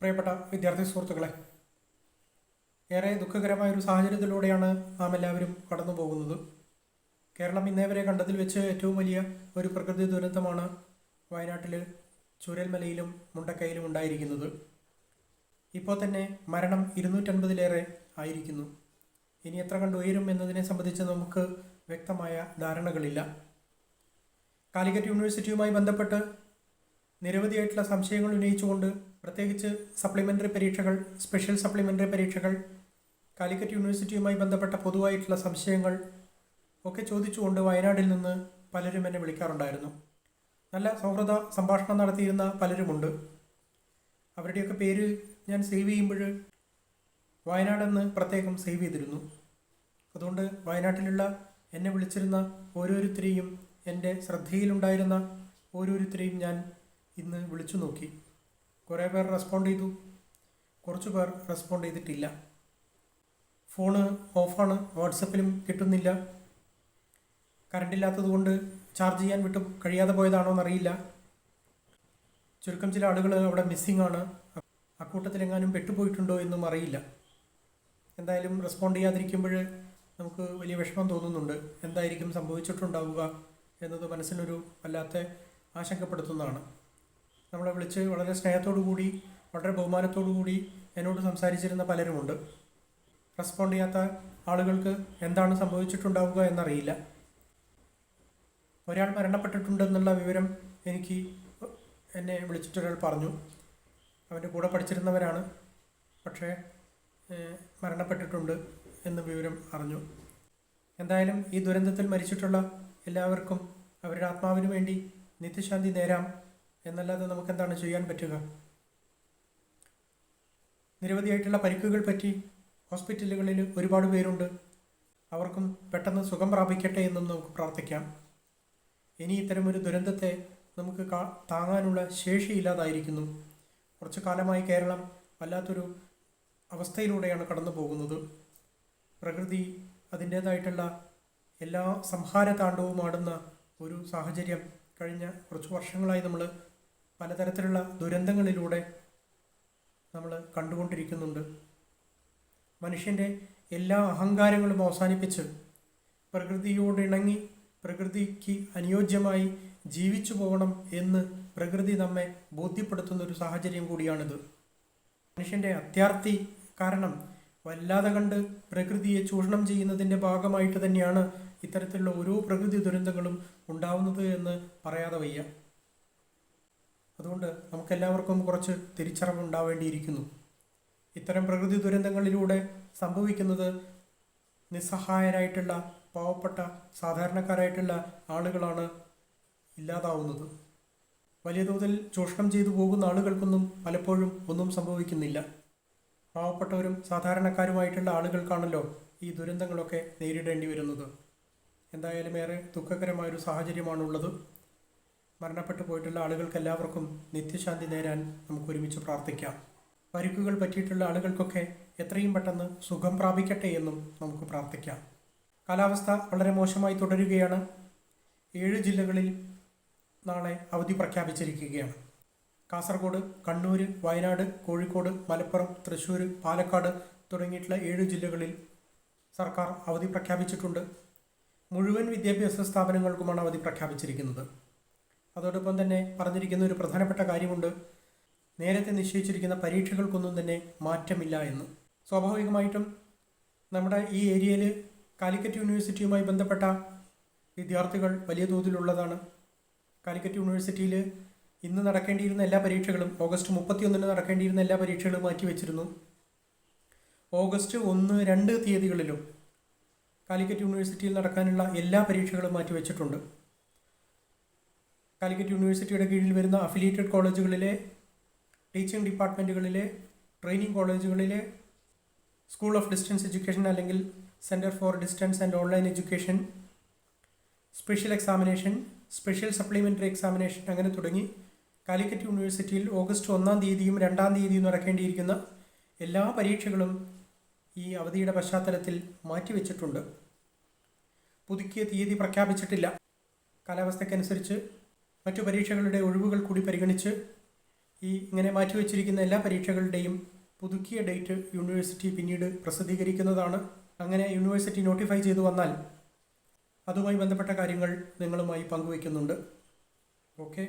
പ്രിയപ്പെട്ട വിദ്യാർത്ഥി സുഹൃത്തുക്കളെ ഏറെ ദുഃഖകരമായ ഒരു സാഹചര്യത്തിലൂടെയാണ് നാം എല്ലാവരും കടന്നു പോകുന്നത്. കേരളം ഇന്നേവരെ കണ്ടതിൽ വെച്ച് ഏറ്റവും വലിയ ഒരു പ്രകൃതി ദുരന്തമാണ് വയനാട്ടിൽ ചുരൽമലയിലും മുണ്ടക്കൈയിലും ഉണ്ടായിരിക്കുന്നത്. ഇപ്പോൾ തന്നെ മരണം ഇരുന്നൂറ്റൻപതിലേറെ ആയിരിക്കുന്നു. ഇനി എത്ര കണ്ട് ഉയരും എന്നതിനെ സംബന്ധിച്ച് നമുക്ക് വ്യക്തമായ ധാരണകളില്ല. കാലിക്കറ്റ് യൂണിവേഴ്സിറ്റിയുമായി ബന്ധപ്പെട്ട് നിരവധിയായിട്ടുള്ള സംശയങ്ങൾ ഉന്നയിച്ചുകൊണ്ട് പ്രത്യേകിച്ച് സപ്ലിമെന്ററി പരീക്ഷകൾ സ്പെഷ്യൽ സപ്ലിമെന്ററി പരീക്ഷകൾ കാലിക്കറ്റ് യൂണിവേഴ്സിറ്റിയുമായി ബന്ധപ്പെട്ട പൊതുവായിട്ടുള്ള സംശയങ്ങൾ ഒക്കെ ചോദിച്ചുകൊണ്ട് വയനാടിൽ നിന്ന് പലരും എന്നെ വിളിക്കാറുണ്ടായിരുന്നു. നല്ല സൗഹൃദ സംഭാഷണം നടത്തിയിരുന്ന പലരുമുണ്ട്. അവരുടെയൊക്കെ പേര് ഞാൻ സേവ് ചെയ്യുമ്പോൾ വയനാടെന്ന് പ്രത്യേകം സേവ് ചെയ്തിരുന്നു. അതുകൊണ്ട് വയനാട്ടിലുള്ള എന്നെ വിളിച്ചിരുന്ന ഓരോരുത്തരെയും എന്റെ ശ്രദ്ധയിലുണ്ടായിരുന്ന ഓരോരുത്തരെയും ഞാൻ ഇന്ന് വിളിച്ചു നോക്കി. കുറേ പേർ റെസ്പോണ്ട് ചെയ്തു. കുറച്ച് പേർ റെസ്പോണ്ട് ചെയ്തിട്ടില്ല. ഫോണ് ഓഫാണ് വാട്സപ്പിലും കിട്ടുന്നില്ല. കറണ്ട് കൊണ്ട് ചാർജ് ചെയ്യാൻ വിട്ടു കഴിയാതെ പോയതാണോ എന്നറിയില്ല. ചുരുക്കം ചില ആളുകൾ അവിടെ മിസ്സിംഗ് ആണ്. അക്കൂട്ടത്തിലെങ്ങാനും പെട്ടുപോയിട്ടുണ്ടോ എന്നും അറിയില്ല. എന്തായാലും റെസ്പോണ്ട് ചെയ്യാതിരിക്കുമ്പോൾ നമുക്ക് വലിയ വിഷമം തോന്നുന്നുണ്ട്. എന്തായിരിക്കും സംഭവിച്ചിട്ടുണ്ടാവുക എന്നത് മനസ്സിനൊരു വല്ലാത്ത ആശങ്കപ്പെടുത്തുന്നതാണ്. നമ്മളെ വിളിച്ച് വളരെ സ്നേഹത്തോടു കൂടി വളരെ ബഹുമാനത്തോടു കൂടി എന്നോട് സംസാരിച്ചിരുന്ന പലരുമുണ്ട്. റെസ്പോണ്ട് ചെയ്യാത്ത ആളുകൾക്ക് എന്താണ് സംഭവിച്ചിട്ടുണ്ടാവുക എന്നറിയില്ല. ഒരാൾ മരണപ്പെട്ടിട്ടുണ്ടെന്നുള്ള വിവരം എനിക്ക് എന്നെ വിളിച്ചിട്ടൊരാൾ പറഞ്ഞു. അവന്റെ കൂടെ പഠിച്ചിരുന്നവരാണ്. പക്ഷേ മരണപ്പെട്ടിട്ടുണ്ട് എന്ന് വിവരം അറിഞ്ഞു. എന്തായാലും ഈ ദുരന്തത്തിൽ മരിച്ചിട്ടുള്ള എല്ലാവർക്കും അവരുടെ ആത്മാവിന് വേണ്ടി നിത്യശാന്തി നേരാം. എന്നല്ലാതെ നമുക്ക് എന്താണ് ചെയ്യാൻ പറ്റുക? നിരവധിയായിട്ടുള്ള പരിക്കുകൾ പറ്റി ഹോസ്പിറ്റലുകളിൽ ഒരുപാട് പേരുണ്ട്. അവർക്കും പെട്ടെന്ന് സുഖം പ്രാപിക്കട്ടെ എന്നും നമുക്ക് പ്രാർത്ഥിക്കാം. ഇനി ഇത്തരം ഒരു ദുരന്തത്തെ നമുക്ക് താങ്ങാനുള്ള ശേഷിയില്ലാതായിരിക്കുന്നു കുറച്ചു കാലമായി കേരളം വല്ലാത്തൊരു അവസ്ഥയിലൂടെയാണ് കടന്നു പോകുന്നത്. പ്രകൃതി അതിന്റേതായിട്ടുള്ള എല്ലാ സംഹാര താണ്ഡവും ആടുന്ന ഒരു സാഹചര്യം കഴിഞ്ഞ കുറച്ച് വർഷങ്ങളായി നമ്മൾ പലതരത്തിലുള്ള ദുരന്തങ്ങളിലൂടെ നമ്മൾ കണ്ടുകൊണ്ടിരിക്കുന്നുണ്ട്. മനുഷ്യന്റെ എല്ലാ അഹങ്കാരങ്ങളും അവസാനിപ്പിച്ച് പ്രകൃതിയോട് ഇണങ്ങി പ്രകൃതിക്ക് അനുയോജ്യമായി ജീവിച്ചു പോകണം എന്ന് പ്രകൃതി നമ്മെ ബോധ്യപ്പെടുത്തുന്ന ഒരു സാഹചര്യം കൂടിയാണിത്. മനുഷ്യന്റെ അത്യാർത്തി കാരണം വല്ലാതെ കണ്ട് പ്രകൃതിയെ ചൂഷണം ചെയ്യുന്നതിന്റെ ഭാഗമായിട്ട് തന്നെയാണ് ഇത്തരത്തിലുള്ള ഓരോ പ്രകൃതി ദുരന്തങ്ങളും ഉണ്ടാവുന്നത് എന്ന് പറയാതെ വയ്യ. അതുകൊണ്ട് നമുക്കെല്ലാവർക്കും കുറച്ച് തിരിച്ചറിവ് ഉണ്ടാവേണ്ടിയിരിക്കുന്നു ഇത്തരം പ്രകൃതി ദുരന്തങ്ങളിലൂടെ സംഭവിക്കുന്നത് നിസ്സഹായരായിട്ടുള്ള പാവപ്പെട്ട സാധാരണക്കാരായിട്ടുള്ള ആളുകളാണ് ഇല്ലാതാവുന്നത്. വലിയ തോതിൽ ചൂഷണം ചെയ്തു പോകുന്ന ആളുകൾക്കൊന്നും പലപ്പോഴും ഒന്നും സംഭവിക്കുന്നില്ല. പാവപ്പെട്ടവരും സാധാരണക്കാരുമായിട്ടുള്ള ആളുകൾക്കാണല്ലോ ഈ ദുരന്തങ്ങളൊക്കെ നേരിടേണ്ടി വരുന്നത്. എന്തായാലും ഏറെ ദുഃഖകരമായൊരു സാഹചര്യമാണുള്ളത്. മരണപ്പെട്ടു പോയിട്ടുള്ള ആളുകൾക്ക് എല്ലാവർക്കും നിത്യശാന്തി നേരാൻ നമുക്ക് ഒരുമിച്ച് പ്രാർത്ഥിക്കാം. പരിക്കുകൾ പറ്റിയിട്ടുള്ള ആളുകൾക്കൊക്കെ എത്രയും പെട്ടെന്ന് സുഖം പ്രാപിക്കട്ടെ എന്നും നമുക്ക് പ്രാർത്ഥിക്കാം. കാലാവസ്ഥ വളരെ മോശമായി തുടരുകയാണ്. ഏഴ് ജില്ലകളിൽ നാളെ അവധി പ്രഖ്യാപിച്ചിരിക്കുകയാണ്. കാസർഗോഡ് കണ്ണൂർ വയനാട് കോഴിക്കോട് മലപ്പുറം തൃശ്ശൂർ പാലക്കാട് തുടങ്ങിയിട്ടുള്ള ഏഴ് ജില്ലകളിൽ സർക്കാർ അവധി പ്രഖ്യാപിച്ചിട്ടുണ്ട്. മുഴുവൻ വിദ്യാഭ്യാസ സ്ഥാപനങ്ങൾക്കുമാണ് അവധി പ്രഖ്യാപിച്ചിരിക്കുന്നത്. അതോടൊപ്പം തന്നെ പറഞ്ഞിരിക്കുന്ന ഒരു പ്രധാനപ്പെട്ട കാര്യമുണ്ട്. നേരത്തെ നിശ്ചയിച്ചിരിക്കുന്ന പരീക്ഷകൾക്കൊന്നും തന്നെ മാറ്റമില്ല എന്ന്. സ്വാഭാവികമായിട്ടും നമ്മുടെ ഈ ഏരിയയിൽ കാലിക്കറ്റ് യൂണിവേഴ്സിറ്റിയുമായി ബന്ധപ്പെട്ട വിദ്യാർത്ഥികൾ വലിയ തോതിലുള്ളതാണ്. കാലിക്കറ്റ് യൂണിവേഴ്സിറ്റിയിൽ ഇന്ന് നടക്കേണ്ടിയിരുന്ന എല്ലാ പരീക്ഷകളും ഓഗസ്റ്റ് മുപ്പത്തിയൊന്നിന് നടക്കേണ്ടിയിരുന്ന എല്ലാ പരീക്ഷകളും മാറ്റിവെച്ചിരുന്നു ഓഗസ്റ്റ് ഒന്ന് രണ്ട് തീയതികളിലും കാലിക്കറ്റ് യൂണിവേഴ്സിറ്റിയിൽ നടക്കാനുള്ള എല്ലാ പരീക്ഷകളും മാറ്റിവെച്ചിട്ടുണ്ട് കാലിക്കറ്റ് യൂണിവേഴ്സിറ്റിയുടെ കീഴിൽ വരുന്ന അഫിലിയേറ്റഡ് കോളേജുകളിലെ ടീച്ചിങ് ഡിപ്പാർട്ട്മെന്റുകളിലെ ട്രെയിനിങ് കോളേജുകളിലെ സ്കൂൾ ഓഫ് ഡിസ്റ്റൻസ് എഡ്യൂക്കേഷൻ അല്ലെങ്കിൽ centre for distance and online education special examination special supplementary examination അങ്ങനെ തുടങ്ങി കാലിക്കറ്റ് യൂണിവേഴ്സിറ്റിയിൽ ഓഗസ്റ്റ് ഒന്നാം തീയതിയും രണ്ടാം തീയതിയും നടക്കേണ്ടിയിരിക്കുന്ന എല്ലാ പരീക്ഷകളും ഈ അവധിയുടെ പശ്ചാത്തലത്തിൽ മാറ്റിവെച്ചിട്ടുണ്ട്. പുതുക്കിയ തീയതി പ്രഖ്യാപിച്ചിട്ടില്ല. കാലാവസ്ഥയ്ക്കനുസരിച്ച് മറ്റു പരീക്ഷകളുടെ ഒഴിവുകൾ കൂടി പരിഗണിച്ച് ഈ ഇങ്ങനെ മാറ്റിവെച്ചിരിക്കുന്ന എല്ലാ പരീക്ഷകളുടെയും പുതുക്കിയ ഡേറ്റ് യൂണിവേഴ്സിറ്റി പിന്നീട് പ്രസിദ്ധീകരിക്കുന്നതാണ്. അങ്ങനെ യൂണിവേഴ്സിറ്റി നോട്ടിഫൈ ചെയ്തു വന്നാൽ അതുമായി ബന്ധപ്പെട്ട കാര്യങ്ങൾ നിങ്ങളുമായി പങ്കുവയ്ക്കുന്നുണ്ട് ഓക്കെ.